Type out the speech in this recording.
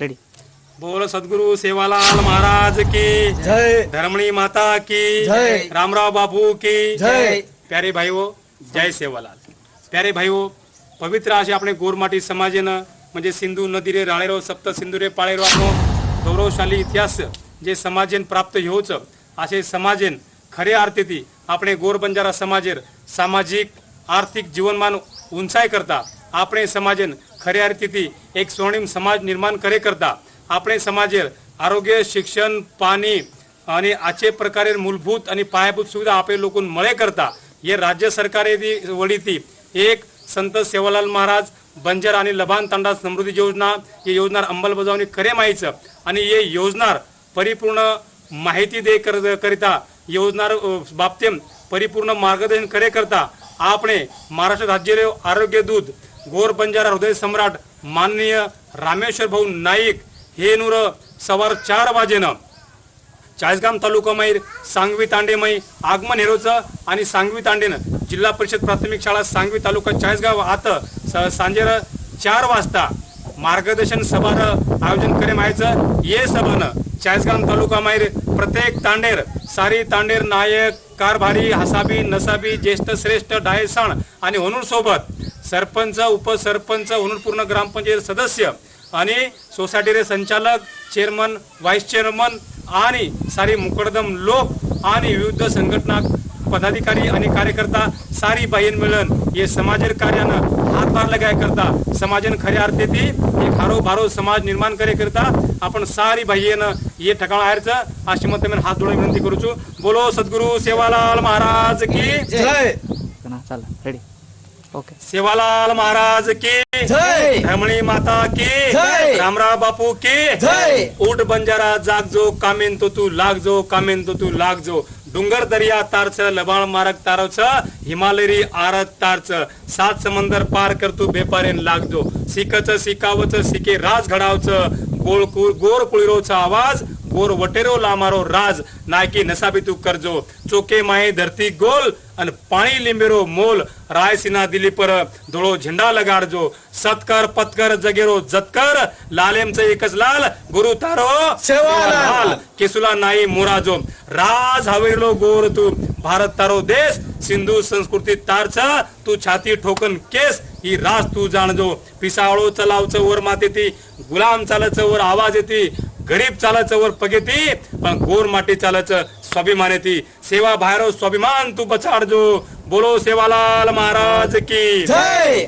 Ready બોલ સદગુરુ સેવાલાલ મહારાજ કી. જય. ધર્મણી માતા કી. જય. રામરાવ બાપુ કી. જય. પ્યારે ભાઈઓ જય સેવાલાલ. પ્યારે ભાઈઓ પવિત્ર આશે આપણે ગોરમાટી સમાજના म्हणजे सिंधू नदी रे राळेरो सप्त सिंधू रे पाळेरो आपलो गौरवशाली इतिहास जे समाजेन प्राप्त हेवच असे समाजेन खरे आरतीती આપણે ગોર બંજારા સમાજેર સામાજિક આર્થિક જીવનમાં ઊંચાઈ કરતા આપણે સમાજેન खऱ्या अर्थेती एक स्वर्णिम समाज निर्माण करे करता આપણે समाजेर आरोग्य शिक्षण पाणी आणि आचे प्रकारे मूलभूत आणि पायाभूत सुविधा आपले लोकून मळे करता हे राज्य सरकारे दी वडीती एक संत सेवालाल महाराज बंजर आणि लबान तांडा समृद्धी योजना ही योजना अंमलबजावणी करे माहीचं आणि हे योजनार परिपूर्ण माहिती दे कर- करिता योजनार अ, बाबतीत परिपूर्ण मार्गदर्शन करे करता આપણે महाराष्ट्र राज्य आरोग्य दूत गोर बंजारा हृदय सम्राट माननीय रामेश्वर भाऊ नाईक हे नूर सवार चार वाजेनं. चाळीसगाम तालुकामैर सांगवी तांडेमयी आगमन हेरोचं आणि सांगवी तांडेनं जिल्हा परिषद प्राथमिक शाळा सांगवी तालुका चाळीसगाव आत स- सांजेर चार वाजता मार्गदर्शन सभार आयोजन करे माहायचं. ये सभानं चाळीसगाम तालुकामैर प्रत्येक तांडेर सारी तांडेर नायक कारभारी हसाबी नसाबी ज्येष्ठ श्रेष्ठ डायसण आणि होनूर सोबत सरपंच उपसरपंच होनूर पूर्ण ग्रामपंचायत सदस्य आणि सोसायटीचे संचालक चेअरमन व्हाईस चेअरमन आणि सारी मुकडदम लोक आणि विविध संघटना पदाधिकारी आणि कार्यकर्ता सारी बाईन मिळून हे समाजेर कार्यानं हातभार लगाय करता समाजन खऱ्या अर्थेती एक हारो भारो समाज निर्माण करे करता आपण सारी बाह्यनं हे ठिकाण आहेरचं अशी मत मी हात जोडून विनंती करूचू. बोलो सद्गुरु सेवालाल महाराज की चला रेडी ओके. सेवालाल महाराज की जय. माता की जय. रामराव बापू की जय. उठ बंजारा जाग जो कामेन तो तू लाग जो कामेन तो तू लाग जो डुंगर दर्या तारच लबाळ मारक तारच हिमालयरी आरत तारच. सात समंदर पार कर तू बेपारेन लाग जो सिकच सिकावच सिके राज घडावच गोळ कु- गोर कुळीरोचा आवाज गोर वटेरो लामारो राज नायकी नसाबी तू करजो. चोके माये धरती गोल आणि पाणी लिंबेरो मोल. रायसिना दिली पर धुळो झेंडा लगाडजो. सत्कर पत्कर जगेरो जतकर लालेमच एकच लाल गुरु तारो सेवालाल. केसुला नाही मोराजो. राज हवेलो गोर तू. भारत तारो देश सिंधू संस्कृती तारच. तू छाती ठोकन केस ही राज तू जाणजो. पिसाळो चलावच वर मातेती गुलाम चालच वर आवाज येते. गरीब चालच वर पगेती पण गोर माटी चालच स्वाभिमान येते सेवा बाहेर स्वाभिमान तू बचाडजो बोलो सेवालाल महाराज की. जय!